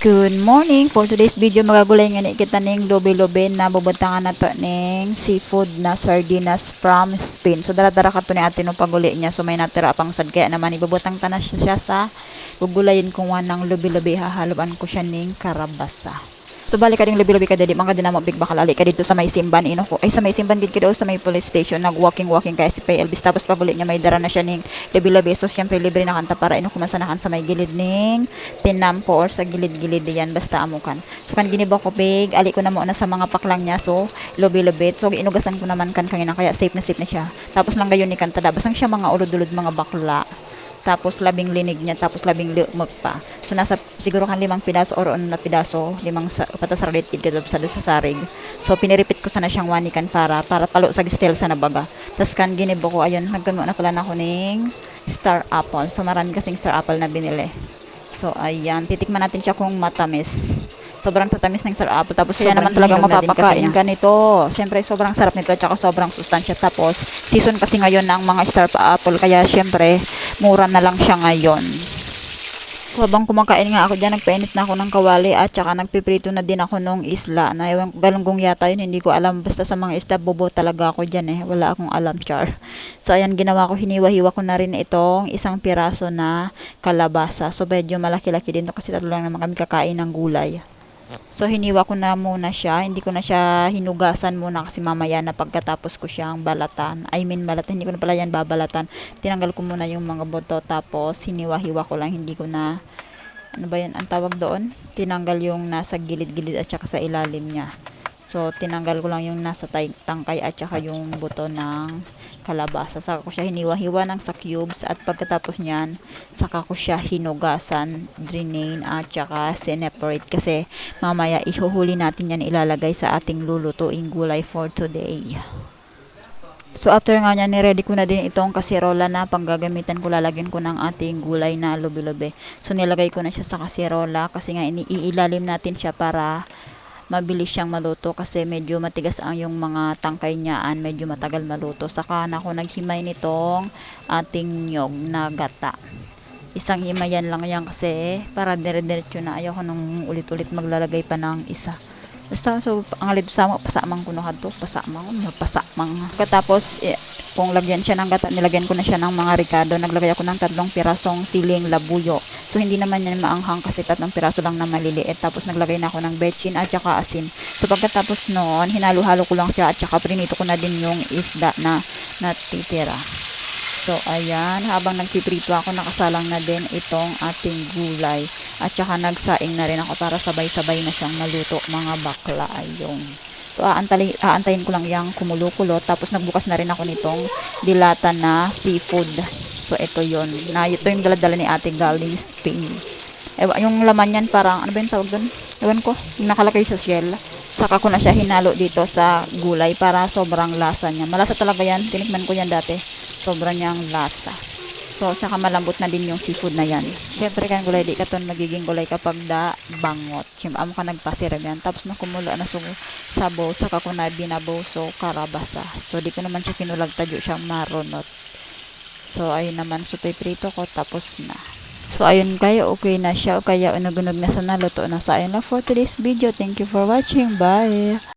Good morning! For today's video, magagulay nga ni kita ning lobe-lobe na bubutangan na to ning seafood na sardinas from Spain. So, dara-dara ka to ni ate no paguli niya. So, may natira pang sad. Kaya naman, ibubutang tanas siya sa gugulayin kung wanang lobe-lobe. Hahaloban ko siya ning karabasa. So balik ka ding labi-labi ka dali mga dinamo big bakal ali ka dito sa may simban ino ko ay sa may simban gid ka daw sa may police station nag walking walking kaya si Pay Elvis. Tapos paguli niya may dara na siya ning labi-labi so syempre libre na kanta para ino kumasanahan sa may gilid ning tinampo or sa gilid-gilid diyan basta amukan. So kan giniba ko big ali ko na mo na sa mga paklang niya so lobi-lobi so inugasan ko naman kan kangina kaya safe na safe na siya. Tapos lang gayon ni kanta da basang siya mga ulod-ulod mga bakla tapos labing linig niya, tapos labing lumag pa. So, nasa siguro kan limang pidaso or ano na pidaso, limang sa, patas related ka sa, sa sarig. So, piniripit ko sana siyang wanikan para, para palo sa gistel sa nabaga. Tapos kan ginibo ko, ayun, nagkano na pala na ako ng star apple. So, marami kasing star apple na binili. So, ayan, titikman natin siya kung matamis. Sobrang tatamis ng star apple. Tapos, kaya naman talagang mapapakain ka nito. Siyempre, sobrang sarap nito at saka sobrang sustansya. Tapos, season kasi ngayon ng mga star apple. Kaya, siyempre, mura na lang siya ngayon. So, habang kumakain nga ako dyan, nagpainit na ako ng kawali at saka nagpiprito na din ako nung isla. Na ewan, galunggong yata yun, hindi ko alam. Basta sa mga isda, bobo talaga ako dyan eh. Wala akong alam, char. So, ayan, ginawa ko, hiniwa-hiwa ko na rin itong isang piraso na kalabasa. So, medyo malaki-laki din to kasi tatlo lang naman kami kakain ng gulay. So, hiniwa ko na muna siya. Hindi ko na siya hinugasan muna kasi mamaya na pagkatapos ko siyang balatan. I mean, balatan. Hindi ko na pala yan babalatan. Tinanggal ko muna yung mga buto. Tapos, hiniwa-hiwa ko lang. Hindi ko na, ano ba yan, ang tawag doon? Tinanggal yung nasa gilid-gilid at saka sa ilalim niya. So, tinanggal ko lang yung nasa tangkay at saka yung buto ng kalabasa. Saka ko siya hiniwa-hiwa ng sa cubes at pagkatapos niyan, saka ko siya hinugasan, drainain at saka separate kasi mamaya ihuhuli natin yan ilalagay sa ating lulutuing gulay for today. So after nga niya, niready ko na din itong kasirola na panggagamitan ko, lalagyan ko ng ating gulay na lobe-lobe. So nilagay ko na siya sa kasirola kasi nga iniilalim natin siya para mabilis siyang maluto kasi medyo matigas ang yung mga tangkay niyaan, medyo matagal maluto. Saka na ako naghimay nitong ating nyog na gata. Isang himayan lang yan kasi para dire-diretso na ayaw ko nung ulit-ulit maglalagay pa ng isa. Basta so ang alito sa pasamang ko no kadto, pasamang, no, pasamang. Katapos eh, kung lagyan siya ng gata, nilagyan ko na siya ng mga ricado. Naglagay ako ng tatlong pirasong siling labuyo. So hindi naman yan maanghang kasi tatlong piraso lang na maliliit. Tapos naglagay na ako ng betchin at saka asin. So pagkatapos noon, hinalo-halo ko lang siya at saka prinito ko na din yung isda na natitira. So, ayan, habang nagpiprito ako, nakasalang na din itong ating gulay. At saka nagsaing na rin ako para sabay-sabay na siyang maluto, mga bakla. Ayun. So, aantay, aantayin ko lang yung kumulo-kulo. Tapos, nagbukas na rin ako nitong dilata na seafood. So, ito yon Na, ito yung daladala ni ate galing Spain. Ewa, yung laman yan parang, ano ba yung tawag doon? Ewan ko, yung nakalagay sa shell. Saka ko na siya hinalo dito sa gulay para sobrang lasa niya. Malasa talaga yan. Tinikman ko yan dati. Sobrang niyang lasa. So, saka malambot na din yung seafood na yan. Siyempre, kan gulay, di ka to magiging gulay kapag da bangot. Siyempre, amo ka nagpasiram yan. Tapos, nakumulo na so, sabaw. Saka ko na binabaw. So, karabasa. So, di ko naman siya kinulag tadyo siyang marunot. So, ayun naman. So, prito ko. Tapos na. So, ayun kayo. Okay na siya. O kaya, unog-unog na sa naluto na. So, ayun lang for today's video. Thank you for watching. Bye!